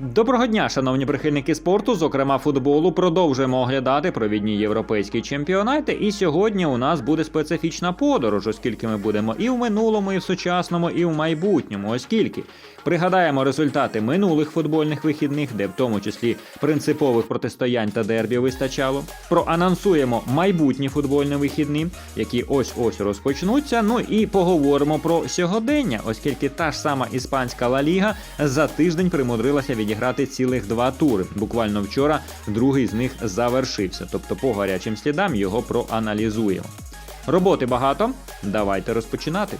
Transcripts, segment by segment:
Доброго дня, шановні прихильники спорту, зокрема футболу. Продовжуємо оглядати провідні європейські чемпіонати. І сьогодні у нас буде специфічна подорож, оскільки ми будемо і в минулому, і в сучасному, і в майбутньому. Оскільки пригадаємо результати минулих футбольних вихідних, де в тому числі принципових протистоянь та дербі вистачало. Проанонсуємо майбутні футбольні вихідні, які ось ось розпочнуться. Ну і поговоримо про сьогодення, оскільки та ж сама іспанська Ла Ліга за тиждень примудрилася відіграти цілих два тури. Буквально вчора другий з них завершився. Тобто, по гарячим слідам його проаналізуємо. Роботи багато. Давайте розпочинати.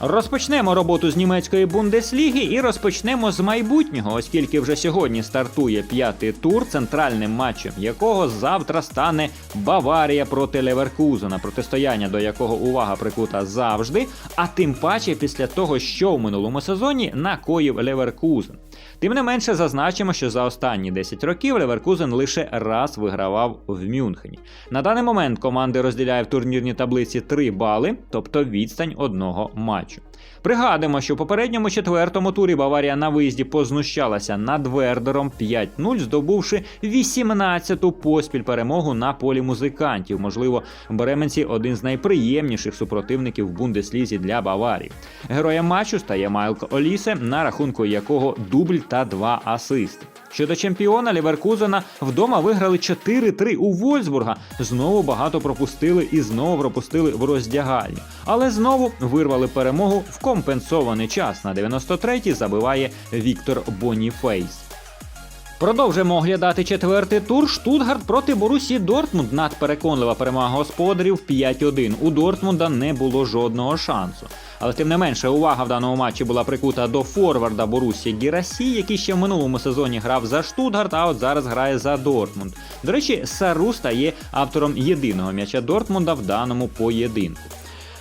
Розпочнемо роботу з німецької бундесліги і розпочнемо з майбутнього, оскільки вже сьогодні стартує п'ятий тур, центральним матчем якого завтра стане Баварія проти Леверкузена, протистояння до якого увага прикута завжди, а тим паче після того, що в минулому сезоні накоїв Леверкузен. Тим не менше зазначимо, що за останні 10 років Леверкузен лише раз вигравав в Мюнхені. На даний момент команди розділяє в турнірній таблиці 3 бали, тобто відстань одного матчу. Пригадуємо, що в попередньому четвертому турі Баварія на виїзді познущалася над Вердером 5-0, здобувши 18-ту поспіль перемогу на полі музикантів. Можливо, Бременці один з найприємніших супротивників в Бундеслізі для Баварії. Героєм матчу стає Майлк Олісе, на рахунку якого дубль та два асисти. Щодо чемпіона Ліверкузена вдома виграли 4-3 у Вольсбурга. Знову багато пропустили і знову пропустили в роздягальні. Але знову вирвали перемогу в компенсований час. На 93-й забиває Віктор Боніфейс. Продовжуємо оглядати четвертий тур. Штутгарт проти Борусі Дортмунд. Надпереконлива перемога господарів 5-1. У Дортмунда не було жодного шансу. Але тим не менше, увага в даному матчі була прикута до форварда Борусі Гірасі, який ще в минулому сезоні грав за Штутгарт, а от зараз грає за Дортмунд. До речі, Сару стає автором єдиного м'яча Дортмунда в даному поєдинку.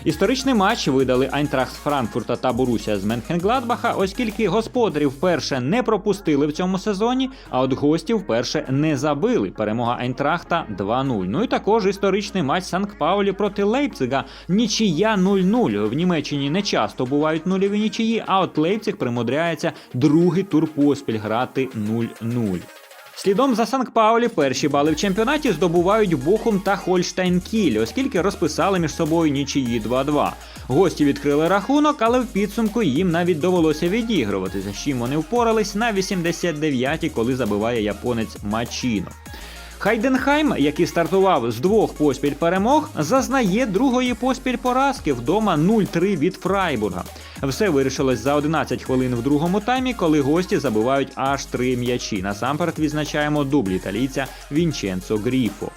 Історичний матч видали Айнтрахт з Франкфурта та Борусія з Менхенгладбаха, оскільки господарі вперше не пропустили в цьому сезоні, а от гості вперше не забили. Перемога Айнтрахта 2-0. Ну і також історичний матч Санкт-Паулі проти Лейпцига. Нічия 0-0. В Німеччині не часто бувають нульові нічиї, а от Лейпциг примудряється другий тур поспіль грати 0-0. Слідом за Санкт-Паулі перші бали в чемпіонаті здобувають Бохум та Хольштайн Кіль, оскільки розписали між собою нічиї 2-2. Гості відкрили рахунок, але в підсумку їм навіть довелося відігрувати, за чим вони впорались на 89-й, коли забиває японець Мачіно. Хайденхайм, який стартував з двох поспіль перемог, зазнає другої поспіль поразки вдома 0-3 від Фрайбурга. Все вирішилось за 11 хвилин в другому таймі, коли гості забивають аж три м'ячі. Насамперед відзначаємо дубль італійця Вінченцо Гріфо.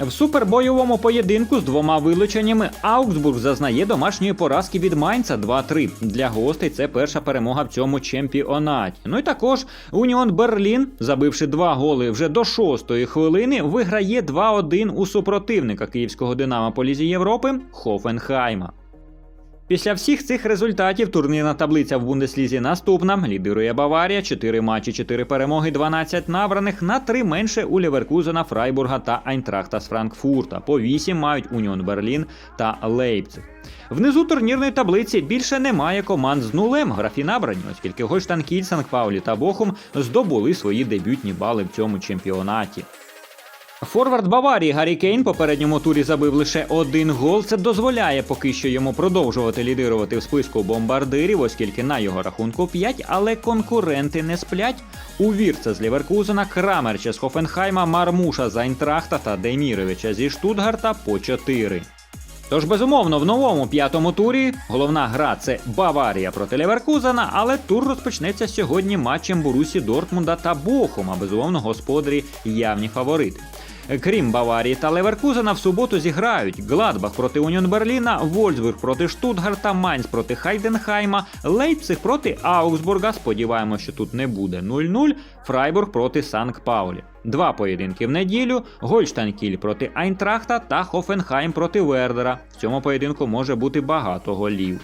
В супербойовому поєдинку з двома вилученнями Аугсбург зазнає домашньої поразки від Майнца 2-3. Для гостей це перша перемога в цьому чемпіонаті. Ну і також Уніон Берлін, забивши два голи вже до шостої хвилини, виграє 2-1 у супротивника київського Динамо по Лізі Європи Хофенхайма. Після всіх цих результатів турнірна таблиця в Бундеслізі наступна. Лідирує Баварія, 4 матчі, 4 перемоги, 12 набраних, на 3 менше у Леверкузена, Фрайбурга та Айнтрахта з Франкфурта. По 8 мають Уніон Берлін та Лейпциг. Внизу турнірної таблиці більше немає команд з нулем. Графі набрані, оскільки Гольштан Кіль, Санкт-Паулі та Бохум здобули свої дебютні бали в цьому чемпіонаті. Форвард Баварії Гаррі Кейн попередньому турі забив лише один гол. Це дозволяє поки що йому продовжувати лідирувати в списку бомбардирів, оскільки на його рахунку 5, але конкуренти не сплять. У Вірца з Ліверкузена, Крамерча з Хофенхайма, Мармуша з Айнтрахта та Деміровича зі Штутгарта по 4. Тож, безумовно, в новому п'ятому турі головна гра це Баварія проти Леверкузена, але тур розпочнеться сьогодні матчем Борусі Дортмунда та Бохума. Безумовно, господарі явні фаворити. Крім Баварії та Леверкузена, в суботу зіграють Гладбах проти Уніон Берліна, Вольсбург проти Штутгарта, Майнц проти Хайденхайма, Лейпциг проти Аугсбурга. Сподіваємося, що тут не буде 0-0, Фрайбург проти Санкт-Паулі. Два поєдинки в неділю: Гольштанкіль проти Айнтрахта та Хофенхайм проти Вердера. В цьому поєдинку може бути багато голів.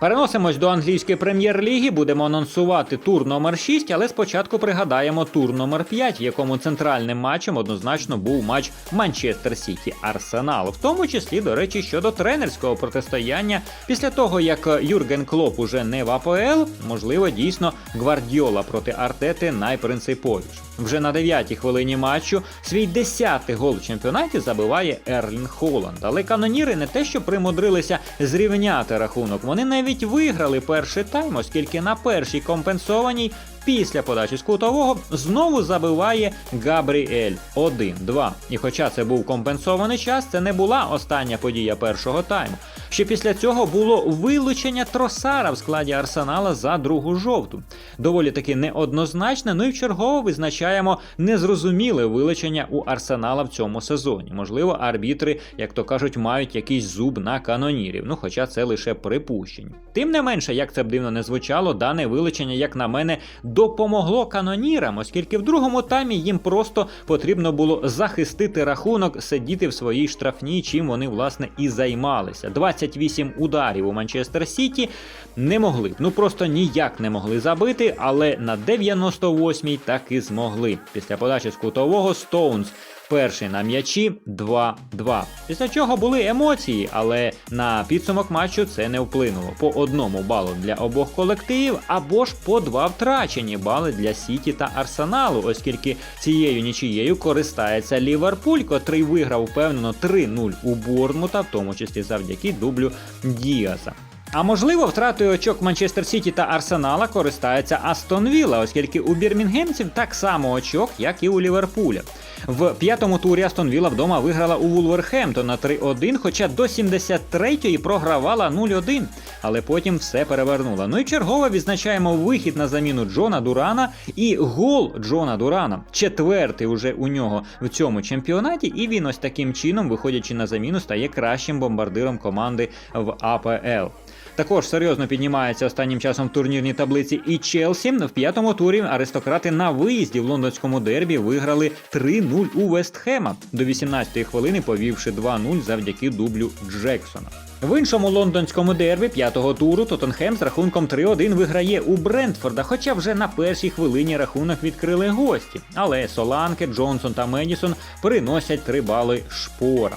Переносимось до англійської прем'єр-ліги, будемо анонсувати тур номер 6, але спочатку пригадаємо тур номер 5, в якому центральним матчем однозначно був матч Манчестер Сіті Арсенал, в тому числі, до речі, щодо тренерського протистояння. Після того, як Юрген Клоп уже не в АПЛ, можливо, дійсно Гвардіола проти Артети найпринциповіше. Вже на 9-й хвилині матчу свій 10-й гол в чемпіонаті забиває Ерлін Холланд. Але каноніри не те, що примудрилися зрівняти рахунок. Вони навіть виграли перший тайм, оскільки на першій компенсованій після подачі з кутового знову забиває Габріель 1-2. І хоча це був компенсований час, це не була остання подія першого тайму. Ще після цього було вилучення Тросара в складі Арсенала за другу жовту. Доволі таки неоднозначне, ну і вчергово визначаємо незрозуміле вилучення у Арсенала в цьому сезоні. Можливо, арбітри, як то кажуть, мають якийсь зуб на канонірів, ну хоча це лише припущення. Тим не менше, як це б дивно не звучало, дане вилучення, як на мене, допомогло канонірам, оскільки в другому таймі їм просто потрібно було захистити рахунок, сидіти в своїй штрафній, чим вони власне і займалися. 28 ударів у Манчестер Сіті не могли, ну просто ніяк не могли забити, але на 98-й так і змогли. Після подачі з кутового Стоунс Перший на м'ячі 2-2. Після чого були емоції, але на підсумок матчу це не вплинуло. По одному балу для обох колективів, або ж по два втрачені бали для Сіті та Арсеналу, оскільки цією нічією користається Ліверпуль, котрий виграв впевнено 3-0 у Борнмута, в тому числі завдяки дублю Діаса. А можливо, втратою очок Манчестер Сіті та Арсенала користається Астон Вілла, оскільки у бірмінгемців так само очок, як і у Ліверпуля. В п'ятому турі Астон Вілла вдома виграла у Вулверхемптона 3-1, хоча до 73-ї програвала 0-1, але потім все перевернула. Ну і чергово відзначаємо вихід на заміну Джона Дурана і гол Джона Дурана. Четвертий уже у нього в цьому чемпіонаті, і він ось таким чином, виходячи на заміну, стає кращим бомбардиром команди в АПЛ. Також серйозно піднімається останнім часом в турнірній таблиці і Челсі. В п'ятому турі аристократи на виїзді в лондонському дербі виграли 3-0 у Вестхема до 18-ї хвилини, повівши 2-0 завдяки дублю Джексона. В іншому лондонському дербі п'ятого туру Тоттенхем з рахунком 3-1 виграє у Брентфорда, хоча вже на першій хвилині рахунок відкрили гості. Але Соланке, Джонсон та Медісон приносять 3 бали шпора.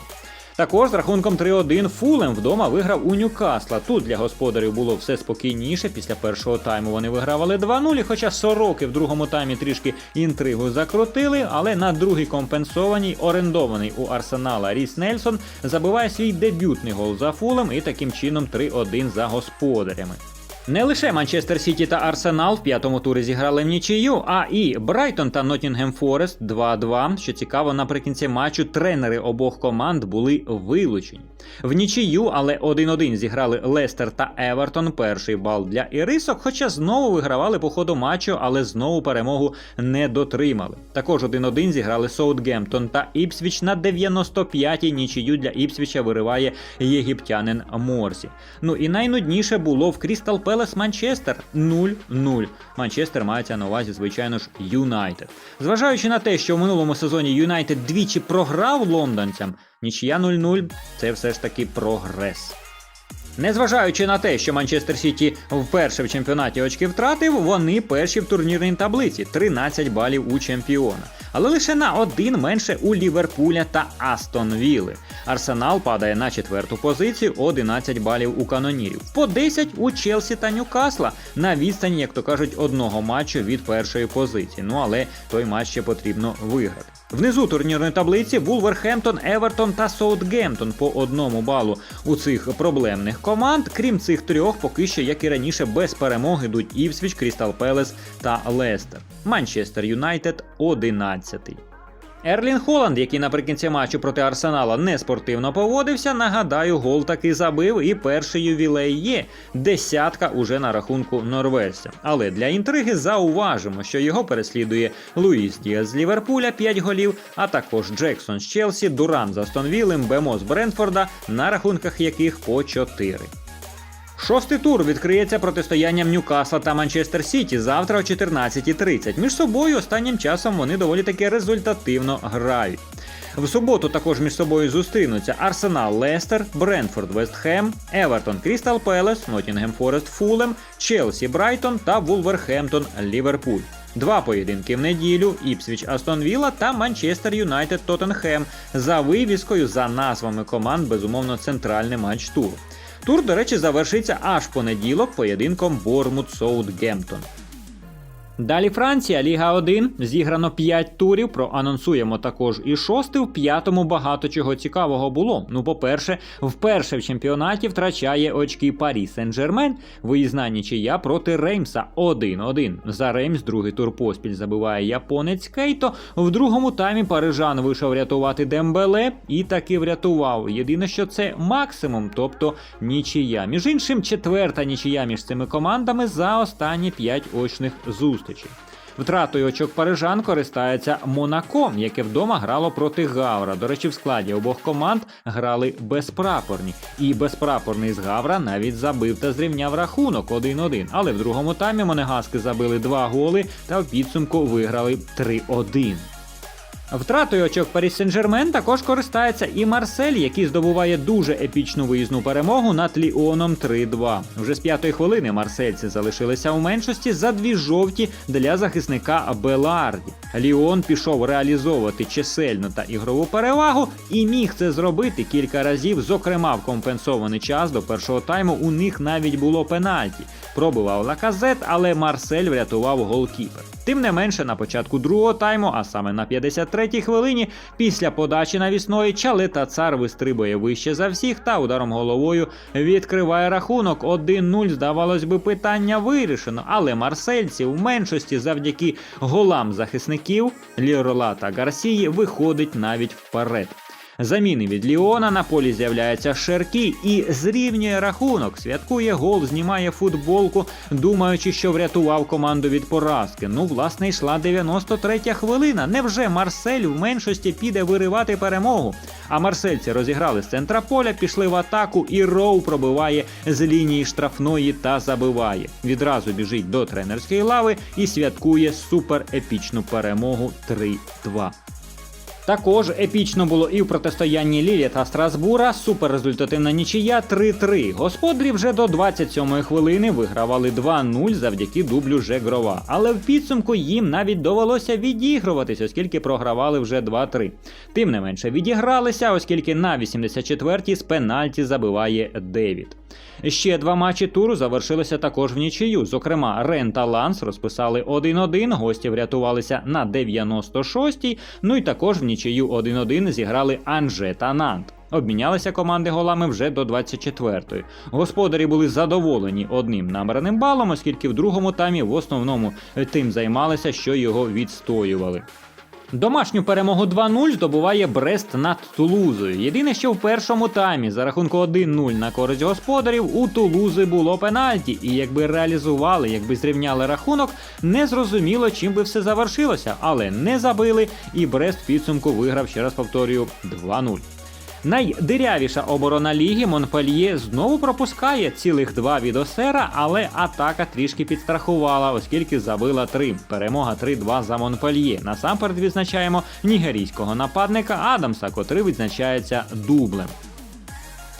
Також з рахунком 3-1 Фулем вдома виграв у Ньюкасла. Тут для господарів було все спокійніше. Після першого тайму вони вигравали 2-0, хоча сороки в другому таймі трішки інтригу закрутили, але на другий компенсованій орендований у Арсенала Ріс Нельсон забиває свій дебютний гол за Фулем і таким чином 3-1 за господарями. Не лише Манчестер Сіті та Арсенал в п'ятому турі зіграли в нічию, а і Брайтон та Ноттінгем Форест 2-2. Що цікаво, наприкінці матчу тренери обох команд були вилучені. В нічию, але 1-1 зіграли Лестер та Евертон. Перший бал для Ірисок, хоча знову вигравали по ходу матчу, але знову перемогу не дотримали. Також 1-1 зіграли Соутгемптон та Іпсвіч на 95-й нічию для Іпсвіча вириває єгиптянин Морсі. Ну і найнудніше було в Крістал Пелес Манчестер 0-0. Манчестер мається на увазі, звичайно ж, Юнайтед. Зважаючи на те, що в минулому сезоні Юнайтед двічі програв лондонцям, нічия 0-0 це все ж таки прогрес. Незважаючи на те, що Манчестер Сіті вперше в чемпіонаті очки втратив, вони перші в турнірній таблиці 13 балів у чемпіона. Але лише на один менше у Ліверпуля та Астон Вілли. Арсенал падає на четверту позицію 11 балів у канонірів. По 10 у Челсі та Ньюкасла на відстані, як то кажуть, одного матчу від першої позиції. Ну але той матч ще потрібно виграти. Внизу турнірної таблиці Вулверхемптон, Евертон та Соутгемптон по одному балу у цих проблемних команд. Крім цих трьох, поки що, як і раніше, без перемоги йдуть Івсвіч, Крістал Пелес та Лестер. Манчестер Юнайтед 11. Ерлін Холланд, який наприкінці матчу проти Арсенала не спортивно поводився, нагадаю, гол таки забив і перший ювілей є. Десятка уже на рахунку норвежця. Але для інтриги зауважимо, що його переслідує Луїс Діас з Ліверпуля 5 голів, а також Джексон з Челсі, Дуран з Астон Віллем, Бемо з Брентфорда, на рахунках яких по 4. Шостий тур відкриється протистоянням Ньюкасла та Манчестер Сіті завтра о 14.30. Між собою останнім часом вони доволі таки результативно грають. В суботу також між собою зустрінуться Арсенал Лестер, Бренфорд Вестхем, Евертон Крістал Пелес, Ноттінгем Форест Фулем, Челсі Брайтон та Вулверхемптон Ліверпуль. Два поєдинки в неділю: Іпсвіч Астон Вілла та Манчестер Юнайтед Тоттенхем. За вивіскою за назвами команд, безумовно, центральний матч туру. Тур, до речі, завершиться аж понеділок поєдинком Бормут Соутгемптон. Далі Франція, Ліга 1. Зіграно 5 турів. Проанонсуємо також і шостий. В п'ятому багато чого цікавого було. Ну, по-перше, вперше в чемпіонаті втрачає очки Парі Сен-Жермен. Виїзна нічия проти Реймса 1-1. За Реймс другий тур поспіль забиває японець Кейто. В другому таймі парижан вийшов рятувати Дембеле і таки врятував. Єдине, що це максимум, тобто нічия. Між іншим, четверта нічия між цими командами за останні 5 очних зустрічей. Втратою очок парижан користається Монако, яке вдома грало проти Гавра. До речі, в складі обох команд грали безпрапорні. І безпрапорний з Гавра навіть забив та зрівняв рахунок 1-1. Але в другому таймі монегаски забили два голи та в підсумку виграли 3-1. Втратою очок Парі Сен-Жермен також користається і Марсель, який здобуває дуже епічну виїзну перемогу над Ліоном 3-2. Вже з п'ятої хвилини марсельці залишилися у меншості за дві жовті для захисника Беларді. Ліон пішов реалізовувати чисельну та ігрову перевагу і міг це зробити кілька разів. Зокрема, в компенсований час до першого тайму у них навіть було пенальті. Пробивав лаказет, але Марсель врятував голкіпер. Тим не менше, на початку другого тайму, а саме на 53-й хвилині, після подачі навісної Чалета цар вистрибує вище за всіх та ударом головою відкриває рахунок. 1-0, здавалось би, питання вирішено. Але марсельці в меншості завдяки голам захисників Лірола та Гарсії виходить навіть вперед. Заміни від Ліона на полі з'являється Шеркі і зрівнює рахунок. Святкує гол, знімає футболку, думаючи, що врятував команду від поразки. Ну, власне, йшла 93-я хвилина. Невже Марсель в меншості піде виривати перемогу? А марсельці розіграли з центра поля, пішли в атаку, і Роу пробиває з лінії штрафної та забиває. Відразу біжить до тренерської лави і святкує суперепічну перемогу 3-2. Також епічно було і в протистоянні Лілі та Страсбура. Суперрезультативна нічия 3-3. Господарі вже до 27-ї хвилини вигравали 2-0 завдяки дублю Жегрова. Але в підсумку їм навіть довелося відігруватись, оскільки програвали вже 2-3. Тим не менше відігралися, оскільки на 84-й з пенальті забиває Девід. Ще два матчі туру завершилися також в нічию. Зокрема, Рен та Ланс розписали 1-1, гості врятувалися на 96-й, ну і також в нічию 1-1 зіграли Анже та Нант. Обмінялися команди голами вже до 24-ї. Господарі були задоволені одним набраним балом, оскільки в другому таймі в основному тим займалися, що його відстоювали. Домашню перемогу 2-0 здобуває Брест над Тулузою. Єдине, що в першому таймі за рахунку 1-0 на користь господарів у Тулузи було пенальті, і якби реалізували, якби зрівняли рахунок, не зрозуміло, чим би все завершилося, але не забили, і Брест підсумку виграв, ще раз повторюю, 2-0. Найдирявіша оборона ліги Монпельє знову пропускає цілих два від Осера, але атака трішки підстрахувала, оскільки забила три. Перемога 3-2 за Монпельє. Насамперед відзначаємо нігерійського нападника Адамса, котрий відзначається дублем.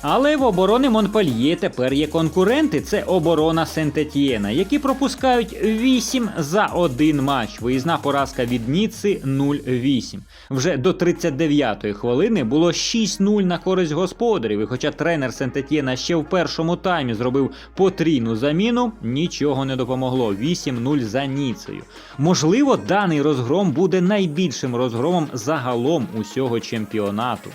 Але в оборони Монпельє тепер є конкуренти. Це оборона Сент-Етьєна, які пропускають 8 за один матч. Виїзна поразка від Ніци 0-8. Вже до 39-ї хвилини було 6-0 на користь господарів. І хоча тренер Сент-Етьєна ще в першому таймі зробив потрійну заміну, нічого не допомогло. 8-0 за Ніцею. Можливо, даний розгром буде найбільшим розгромом загалом усього чемпіонату.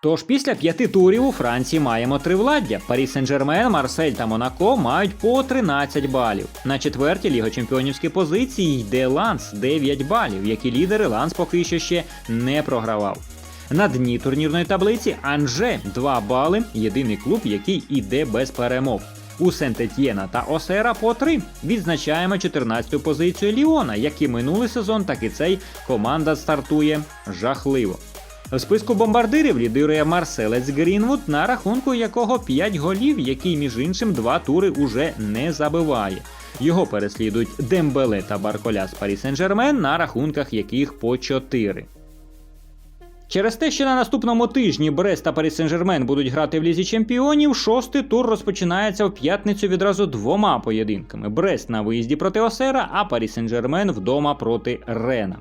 Тож після п'яти турів у Франції маємо тривладдя. Парі Сен-Жермен, Марсель та Монако мають по 13 балів. На четвертій лігочемпіонівській позиції йде Ланс 9 балів, які лідери Ланс поки що ще не програвав. На дні турнірної таблиці Анже 2 бали, єдиний клуб, який іде без перемог. У Сент-Етьєна та Осера по 3. Відзначаємо 14-ту позицію Ліона, як і минулий сезон, так і цей команда стартує жахливо. В списку бомбардирів лідирує Марселець Грінвуд, на рахунку якого 5 голів, який, між іншим, два тури уже не забиває. Його переслідують Дембеле та Барколя з Парі Сен-Жермен, на рахунках яких по 4. Через те, що на наступному тижні Брест та Парі Сен-Жермен будуть грати в лізі чемпіонів, шостий тур розпочинається в п'ятницю відразу двома поєдинками: Брест на виїзді проти Осера, а Парі Сен-Жермен вдома проти Рена.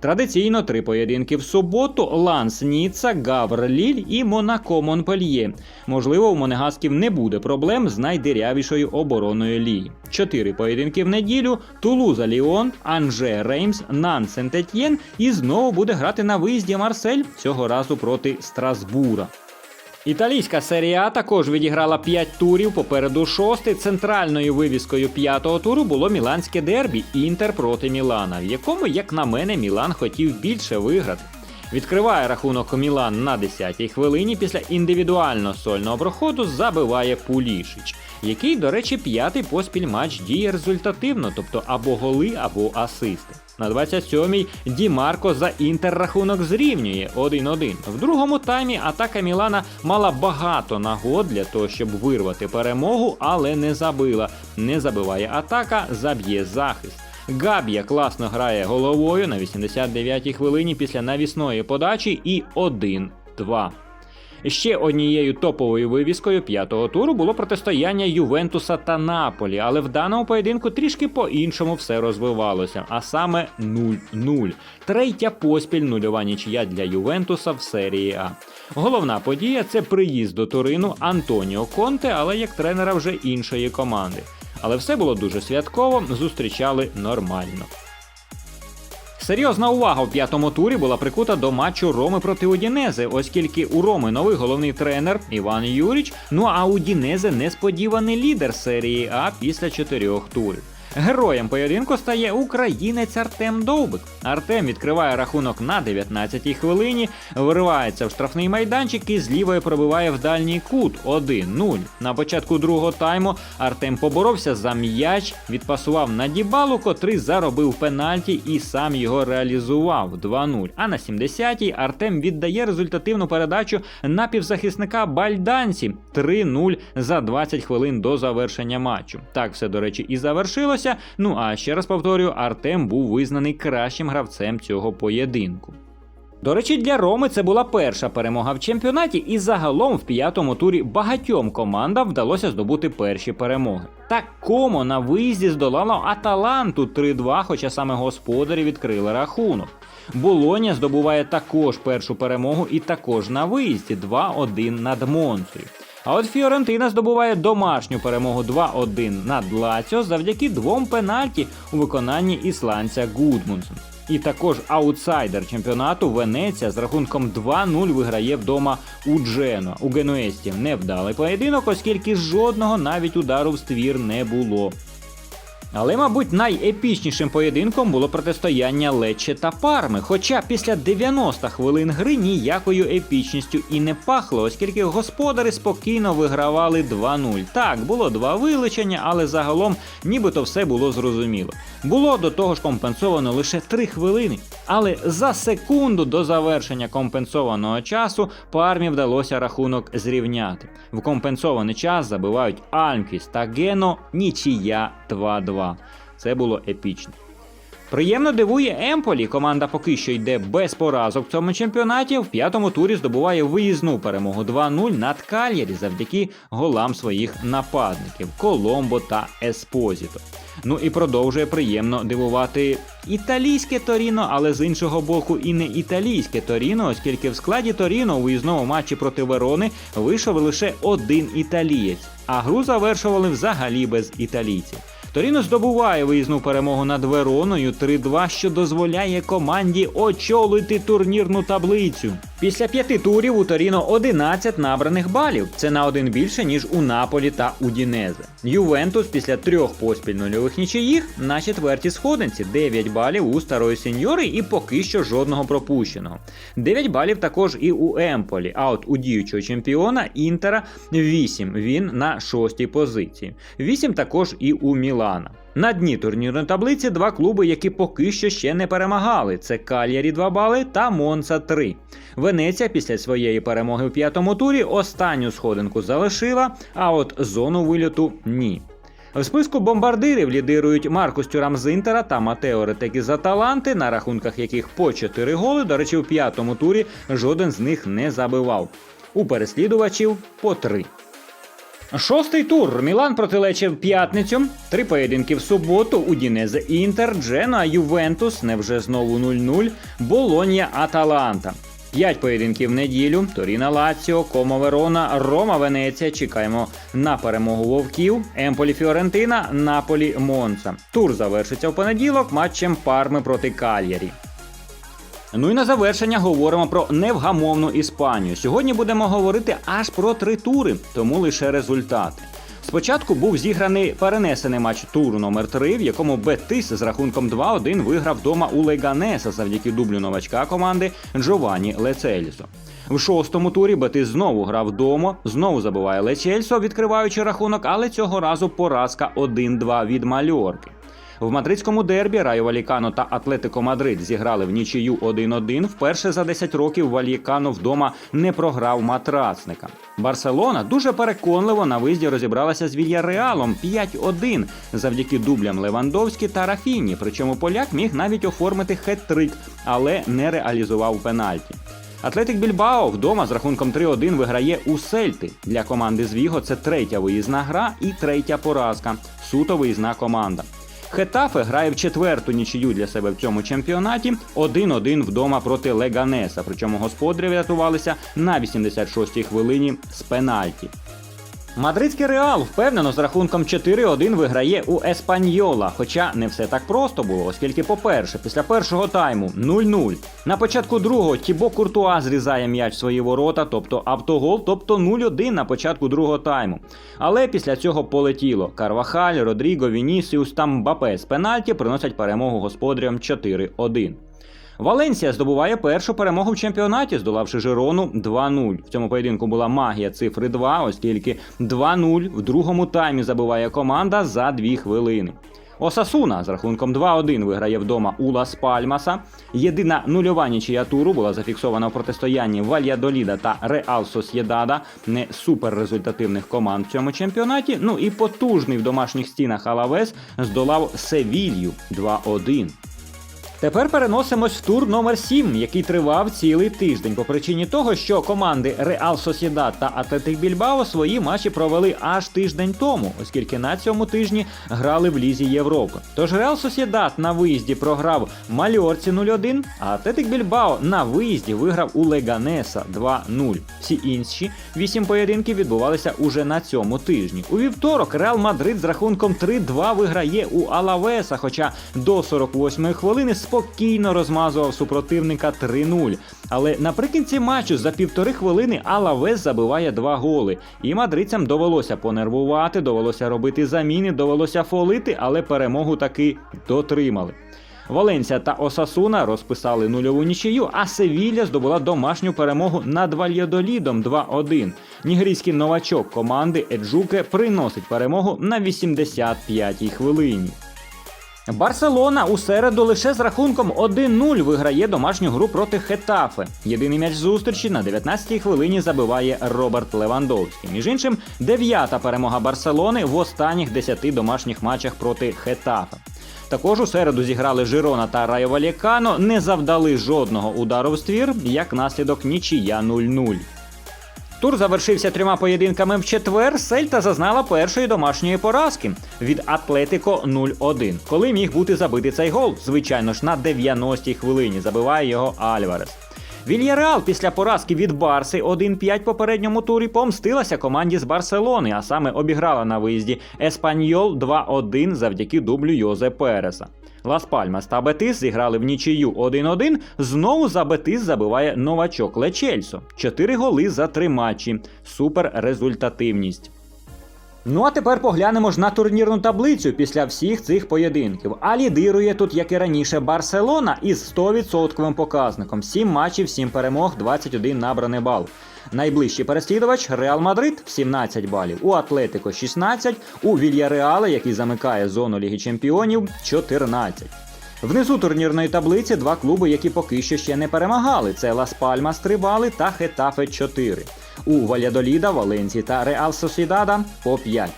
Традиційно три поєдинки в суботу: Ланс Ніцца, Гавр Ліль і Монако Монпельє. Можливо, у Монегасків не буде проблем з найдирявішою обороною лі. Чотири поєдинки в неділю: Тулуза Ліон, Анже Реймс, Нан Сент-Етьєн і знову буде грати на виїзді Марсель цього разу проти Страсбура. Італійська серія також відіграла 5 турів. Попереду шостий центральною вивіскою п'ятого туру було міланське дербі Інтер проти Мілана, в якому, як на мене, Мілан хотів більше виграти. Відкриває рахунок Мілан на 10-й хвилині після індивідуально сольного проходу забиває Пулішич, який, до речі, п'ятий поспіль матч діє результативно, тобто або голи, або асисти. На 27-й Ді Марко за інтер рахунок зрівнює 1-1. В другому таймі атака Мілана мала багато нагод для того, щоб вирвати перемогу, але не забила. Не забиває атака, заб'є захист. Габ'я класно грає головою на 89-й хвилині після навісної подачі і 1-2. Ще однією топовою вивіскою п'ятого туру було протистояння Ювентуса та Наполі, але в даному поєдинку трішки по-іншому все розвивалося, а саме 0-0. Третя поспіль нульова нічия для Ювентуса в серії А. Головна подія це приїзд до Турину Антоніо Конте, але як тренера вже іншої команди. Але все було дуже святково, зустрічали нормально. Серйозна увага в п'ятому турі була прикута до матчу Роми проти Удінези, оскільки у Роми новий головний тренер Іван Юріч. Ну а у Дінезе несподіваний лідер серії А після чотирьох турів. Героєм поєдинку стає українець Артем Довбик. Артем відкриває рахунок на 19-й хвилині, виривається в штрафний майданчик і з лівої пробиває в дальній кут 1-0. На початку другого тайму Артем поборовся за м'яч, відпасував на Дібалу, котрий заробив пенальті і сам його реалізував 2-0. А на 70-й Артем віддає результативну передачу на півзахисника Бальданці 3-0 за 20 хвилин до завершення матчу. Так все, до речі, і завершилося. Ну а ще раз повторюю, Артем був визнаний кращим гравцем цього поєдинку. До речі, для Роми це була перша перемога в чемпіонаті, і загалом в п'ятому турі багатьом командам вдалося здобути перші перемоги. Так Комо на виїзді здолала Аталанту 3-2, хоча саме господарі відкрили рахунок. Болоня здобуває також першу перемогу і також на виїзді 2-1 над Монцею. А от Фіорентина здобуває домашню перемогу 2-1 над Лаціо завдяки двом пенальті у виконанні ісландця Гудмунсен. І також аутсайдер чемпіонату Венеція з рахунком 2-0 виграє вдома у Джено. У Генуесті невдалий поєдинок, оскільки жодного навіть удару в ствір не було. Але, мабуть, найепічнішим поєдинком було протистояння Лече та Парми. Хоча після 90 хвилин гри ніякою епічністю і не пахло, оскільки господари спокійно вигравали 2-0. Так, було два вилучення, але загалом нібито все було зрозуміло. Було до того ж компенсовано лише 3 хвилини. Але за секунду до завершення компенсованого часу пармі вдалося рахунок зрівняти. В компенсований час забивають Алькіс та Гено нічия 2-2. Це було епічно. Приємно дивує Емполі. Команда поки що йде без поразок в цьому чемпіонаті. В п'ятому турі здобуває виїзну перемогу 2-0 над Кальєрі завдяки голам своїх нападників Коломбо та Еспозіто. Ну і продовжує приємно дивувати італійське Торіно, але з іншого боку, і не італійське Торіно, оскільки в складі Торіно у виїзному матчі проти Верони вийшов лише один італієць, а гру завершували взагалі без італійців. Торіно здобуває виїзну перемогу над Вероною 3-2, що дозволяє команді очолити турнірну таблицю. Після п'яти турів у Торіно 11 набраних балів. Це на один більше, ніж у Наполі та Удінезе. Ювентус після трьох поспіль нульових нічиїх на четвертій сходинці 9 балів у старої сеньори і поки що жодного пропущеного. 9 балів також і у Емполі. А от у діючого чемпіона Інтера 8. Він на шостій позиції. 8 також і у Мілана. На дні турнірної таблиці два клуби, які поки що ще не перемагали: це Кальярі 2 бали та Монца 3. Венеція після своєї перемоги в п'ятому турі останню сходинку залишила, а от зону вильоту ні. В списку бомбардирів лідирують Маркус Тюрам з Інтера та Матео Ретекі з Аталанти, на рахунках яких по 4 голи. До речі, у п'ятому турі жоден з них не забивав. У переслідувачів по 3. Шостий тур. Мілан протилечив в п'ятницю. Три поєдинки в суботу. Удінезе Інтер, Джена, Ювентус, невже знову 0-0, Болонья Аталанта. П'ять поєдинків в неділю. Торіна Лаціо, Комо Верона, Рома Венеція. Чекаємо на перемогу вовків. Емполі Фіорентина, Наполі Монца. Тур завершиться в понеділок матчем Парми проти Кальярі. Ну і на завершення говоримо про невгамовну Іспанію. Сьогодні будемо говорити аж про три тури, тому лише результати. Спочатку був зіграний перенесений матч туру номер 3 в якому Бетис з рахунком 2-1 виграв вдома у Леганеса завдяки дублю новачка команди Джованні Лецельсо. В шостому турі Бетис знову грав вдома, знову забиває Лечельсо, відкриваючи рахунок, але цього разу поразка 1-2 від Мальорки. В мадридському дербі Райо Валікано та Атлетико Мадрид зіграли в нічию 1-1. Вперше за 10 років Валікано вдома не програв матрацника. Барселона дуже переконливо на виїзді розібралася з Вільяреалом 5-1 завдяки дублям Левандовські та Рафіні. Причому поляк міг навіть оформити хет-трик, але не реалізував пенальті. Атлетик Більбао вдома з рахунком 3-1 виграє у Сельти. Для команди з Віго це третя виїзна гра і третя поразка. Суто виїзна команда. Хетафе грає в четверту нічию для себе в цьому чемпіонаті 1-1 вдома проти Леганеса. Причому господарі врятувалися на 86-й хвилині з пенальті. Мадридський реал впевнено з рахунком 4-1 виграє у Еспаньола. Хоча не все так просто було, оскільки, по-перше, після першого тайму 0-0. На початку другого Тібо Куртуа зрізає м'яч свої ворота, тобто автогол, тобто 0-1 на початку другого тайму. Але після цього полетіло. Карвахаль, Родріго, Вінісіус та Мбапе з пенальті приносять перемогу господарям 4-1. Валенсія здобуває першу перемогу в чемпіонаті, здолавши Жирону 2-0. В цьому поєдинку була магія цифри 2, оскільки 2-0 в другому таймі забиває команда за 2 хвилини. Осасуна з рахунком 2-1 виграє вдома у Лас Пальмаса. Єдина нульова нічия туру була зафіксована в протистоянні Вальядоліда та Реал Сосєдада, не суперрезультативних команд в цьому чемпіонаті. Ну і потужний в домашніх стінах Алавес здолав Севілью 2-1. Тепер переносимось в тур номер 7, який тривав цілий тиждень, по причині того, що команди Реал Сосєдад та Атлетик Більбао свої матчі провели аж тиждень тому, оскільки на цьому тижні грали в Лізі Європи. Тож Реал Сосєдад на виїзді програв Мальорці 0-1, а Атлетик Більбао на виїзді виграв у Леганеса 2-0. Всі інші вісім поєдинків відбувалися уже на цьому тижні. У вівторок Реал Мадрид з рахунком 3-2 виграє у Алавеса, хоча до 48-ї хвилини спокійно розмазував супротивника 3-0. Але наприкінці матчу за півтори хвилини Алавес забиває два голи. І мадридцям довелося понервувати, довелося робити заміни, довелося фолити, але перемогу таки дотримали. Валенсія та Осасуна розписали нульову нічию, а Севілля здобула домашню перемогу над Вальядолідом 2-1. Нігерійський новачок команди Еджуке приносить перемогу на 85-й хвилині. Барселона у середу лише з рахунком 1-0 виграє домашню гру проти Хетафе. Єдиний м'яч зустрічі на 19-й хвилині забиває Роберт Левандовський. Між іншим, дев'ята перемога Барселони в останніх 10 домашніх матчах проти Хетафе. Також у середу зіграли Жирона та Райо Валєкано, не завдали жодного удару в ствір, як наслідок нічия 0-0. Тур завершився трьома поєдинками в четвер. Сельта зазнала першої домашньої поразки від Атлетико 0-1. Коли міг бути забитий цей гол? Звичайно ж, на 90-й хвилині забиває його Альварес. Вільяреал після поразки від Барси 1-5 попередньому турі помстилася команді з Барселони, а саме обіграла на виїзді Еспаньол 2-1 завдяки дублю Йозе Переса. Лас Пальмас та Бетис зіграли в нічию 1-1. Знову за Бетис забиває новачок Лечельсо. Чотири голи за три матчі. Супер результативність. Ну а тепер поглянемо ж на турнірну таблицю після всіх цих поєдинків. А лідирує тут, як і раніше, Барселона із 100% показником: 7 матчів, 7 перемог, 21 набраний бал. Найближчий переслідувач Реал Мадрид 17 балів, у Атлетико 16, у Вільяреала, який замикає зону Ліги Чемпіонів, 14. Внизу турнірної таблиці два клуби, які поки що ще не перемагали: це Лас Пальмас 3 бали та Хетафе 4. У Валядоліда, Валенції та Реал Сосідада по 5.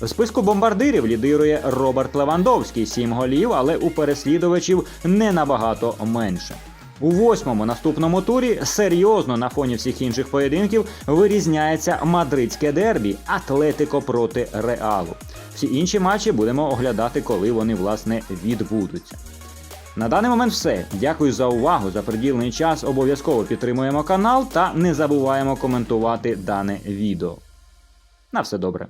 В списку бомбардирів лідирує Роберт Левандовський, 7 голів, але у переслідувачів не набагато менше. У восьмому наступному турі серйозно на фоні всіх інших поєдинків вирізняється мадридське дербі Атлетико проти Реалу. Всі інші матчі будемо оглядати, коли вони власне відбудуться. На даний момент все. Дякую за увагу, за приділений час. Обов'язково підтримуємо канал та не забуваємо коментувати дане відео. На все добре.